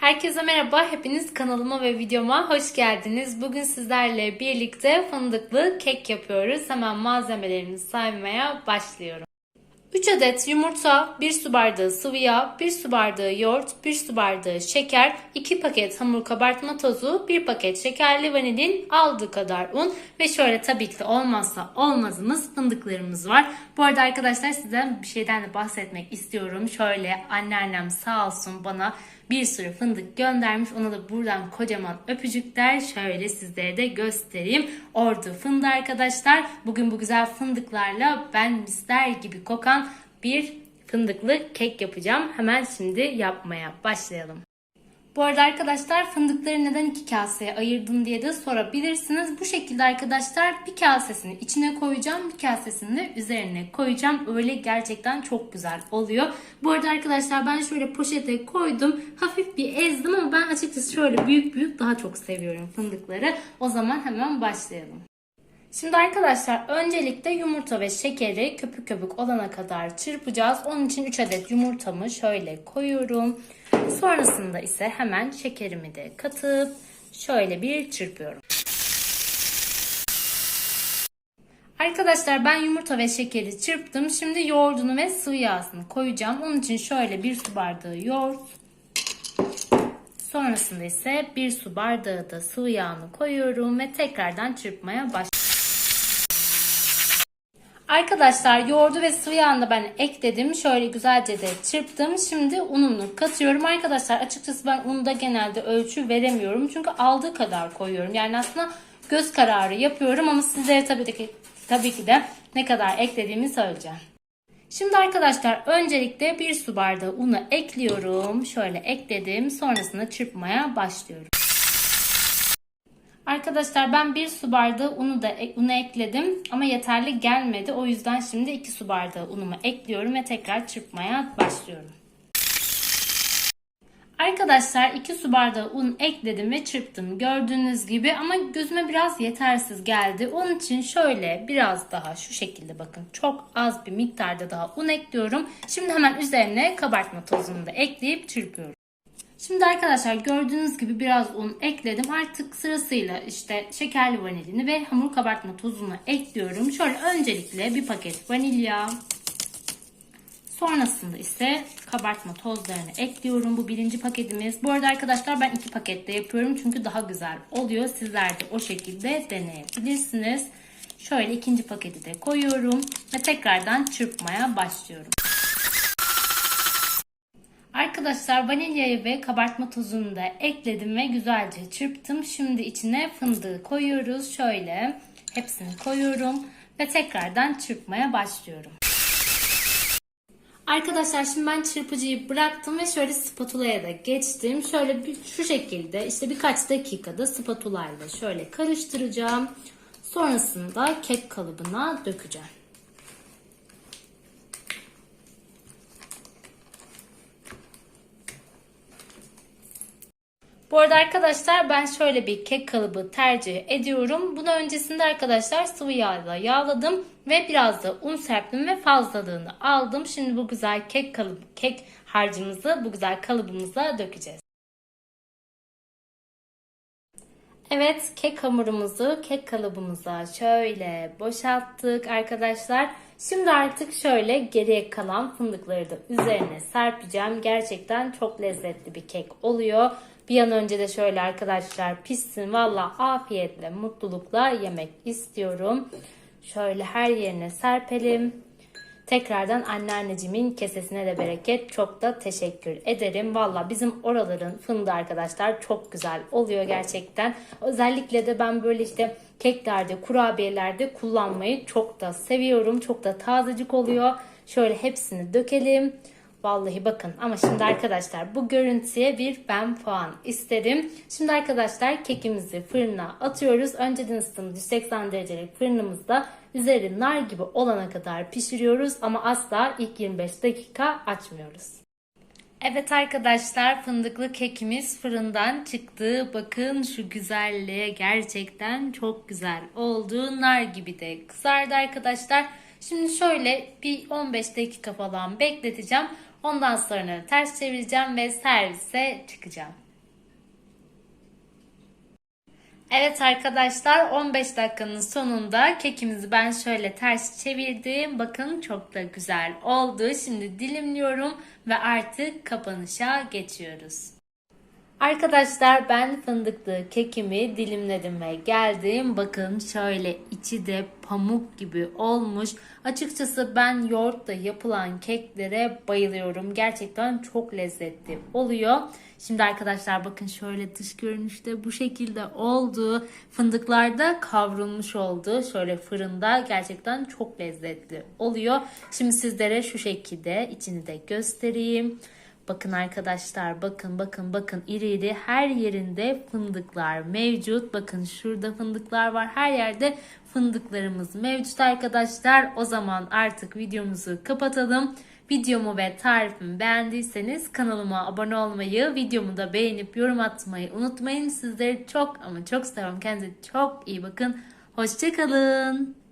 Herkese merhaba, hepiniz kanalıma ve videoma hoş geldiniz. Bugün sizlerle birlikte fındıklı kek yapıyoruz. Hemen malzemelerimizi saymaya başlıyorum. 3 adet yumurta, 1 su bardağı sıvı yağ, 1 su bardağı yoğurt, 1 su bardağı şeker, 2 paket hamur kabartma tozu, 1 paket şekerli vanilin, aldığı kadar un ve şöyle tabii ki de olmazsa olmazımız fındıklarımız var. Bu arada arkadaşlar size bir şeyden de bahsetmek istiyorum. Şöyle anneannem sağ olsun bana bir sürü fındık göndermiş. Ona da buradan kocaman öpücükler şöyle sizlere de göstereyim. Ordu fındığı arkadaşlar. Bugün bu güzel fındıklarla ben mister gibi kokan bir fındıklı kek yapacağım. Hemen şimdi yapmaya başlayalım. Bu arada arkadaşlar fındıkları neden iki kaseye ayırdın diye de sorabilirsiniz. Bu şekilde arkadaşlar bir kasesini içine koyacağım, bir kasesini de üzerine koyacağım. Öyle gerçekten çok güzel oluyor. Bu arada arkadaşlar ben şöyle poşete koydum. Hafif bir ezdim ama ben açıkçası şöyle büyük büyük daha çok seviyorum fındıkları. O zaman hemen başlayalım. Şimdi arkadaşlar öncelikle yumurta ve şekeri köpük köpük olana kadar çırpacağız. Onun için 3 adet yumurtamı şöyle koyuyorum. Sonrasında ise hemen şekerimi de katıp şöyle bir çırpıyorum. Arkadaşlar ben yumurta ve şekeri çırptım. Şimdi yoğurdunu ve sıvı yağını koyacağım. Onun için şöyle bir su bardağı yoğurt. Sonrasında ise bir su bardağı da sıvı yağını koyuyorum ve tekrardan çırpmaya başlıyorum. Arkadaşlar yoğurdu ve sıvı yağını da ben ekledim. Şöyle güzelce de çırptım. Şimdi ununu katıyorum. Arkadaşlar açıkçası ben unda genelde ölçü veremiyorum. Çünkü aldığı kadar koyuyorum. Yani aslında göz kararı yapıyorum ama sizlere tabii ki, tabii ki de ne kadar eklediğimi söyleyeceğim. Şimdi arkadaşlar öncelikle bir su bardağı unu ekliyorum. Şöyle ekledim. Sonrasında çırpmaya başlıyorum. Arkadaşlar ben bir su bardağı unu da unu ekledim ama yeterli gelmedi. O yüzden şimdi 2 su bardağı unumu ekliyorum ve tekrar çırpmaya başlıyorum. Arkadaşlar 2 su bardağı un ekledim ve çırptım gördüğünüz gibi ama gözüme biraz yetersiz geldi. Onun için şöyle biraz daha şu şekilde bakın çok az bir miktarda daha un ekliyorum. Şimdi hemen üzerine kabartma tozunu da ekleyip çırpıyorum. Şimdi arkadaşlar gördüğünüz gibi biraz un ekledim. Artık sırasıyla işte şekerli vanilini ve hamur kabartma tozunu ekliyorum. Şöyle öncelikle bir paket vanilya. Sonrasında ise kabartma tozlarını ekliyorum. Bu birinci paketimiz. Bu arada arkadaşlar ben iki pakette yapıyorum. Çünkü daha güzel oluyor. Sizler de o şekilde deneyebilirsiniz. Şöyle ikinci paketi de koyuyorum. Ve tekrardan çırpmaya başlıyorum. Arkadaşlar vanilyayı ve kabartma tozunu da ekledim ve güzelce çırptım. Şimdi içine fındığı koyuyoruz. Şöyle hepsini koyuyorum ve tekrardan çırpmaya başlıyorum. Arkadaşlar şimdi ben çırpıcıyı bıraktım ve şöyle spatulaya da geçtim. Şöyle bir, şu şekilde işte birkaç dakikada spatula ile şöyle karıştıracağım. Sonrasında kek kalıbına dökeceğim. Bu arada arkadaşlar ben şöyle bir kek kalıbı tercih ediyorum. Bunu öncesinde arkadaşlar sıvı yağla yağladım ve biraz da un serptim ve fazlalığını aldım. Şimdi bu güzel kek kalıbı, kek harcımızı bu güzel kalıbımıza dökeceğiz. Evet kek hamurumuzu kek kalıbımıza şöyle boşalttık arkadaşlar. Şimdi artık şöyle geriye kalan fındıkları da üzerine serpeceğim. Gerçekten çok lezzetli bir kek oluyor. Bir an önce de şöyle arkadaşlar pişsin. Valla afiyetle, mutlulukla yemek istiyorum. Şöyle her yerine serpelim. Tekrardan anneannecimin kesesine de bereket. Çok da teşekkür ederim. Valla bizim oraların fındığı arkadaşlar çok güzel oluyor gerçekten. Özellikle de ben böyle işte keklerde, kurabiyelerde kullanmayı çok da seviyorum. Çok da tazecik oluyor. Şöyle hepsini dökelim. Vallahi bakın ama şimdi arkadaşlar bu görüntüye bir ben puan isterim. Şimdi arkadaşlar kekimizi fırına atıyoruz. Önceden ısıtılmış 180 derecelik fırınımızda üzeri nar gibi olana kadar pişiriyoruz ama asla ilk 25 dakika açmıyoruz. Evet arkadaşlar fındıklı kekimiz fırından çıktı. Bakın şu güzelliğe gerçekten çok güzel oldu. Nar gibi de kızardı arkadaşlar. Şimdi şöyle bir 15 dakika falan bekleteceğim. Ondan sonra ters çevireceğim ve servise çıkacağım. Evet arkadaşlar 15 dakikanın sonunda kekimizi ben şöyle ters çevirdim. Bakın çok da güzel oldu. Şimdi dilimliyorum ve artık kapanışa geçiyoruz. Arkadaşlar ben fındıklı kekimi dilimledim ve geldim. Bakın şöyle içi de pamuk gibi olmuş. Açıkçası ben yoğurtla yapılan keklere bayılıyorum. Gerçekten çok lezzetli oluyor. Şimdi arkadaşlar bakın şöyle dış görünüşte bu şekilde oldu. Fındıklar da kavrulmuş oldu. Şöyle fırında gerçekten çok lezzetli oluyor. Şimdi sizlere şu şekilde içini de göstereyim. Bakın arkadaşlar bakın bakın bakın iri iri her yerinde fındıklar mevcut. Bakın şurada fındıklar var. Her yerde fındıklarımız mevcut arkadaşlar. O zaman artık videomuzu kapatalım. Videomu ve tarifimi beğendiyseniz kanalıma abone olmayı, videomu da beğenip yorum atmayı unutmayın. Sizleri çok ama çok seviyorum. Kendinize çok iyi bakın. Hoşçakalın.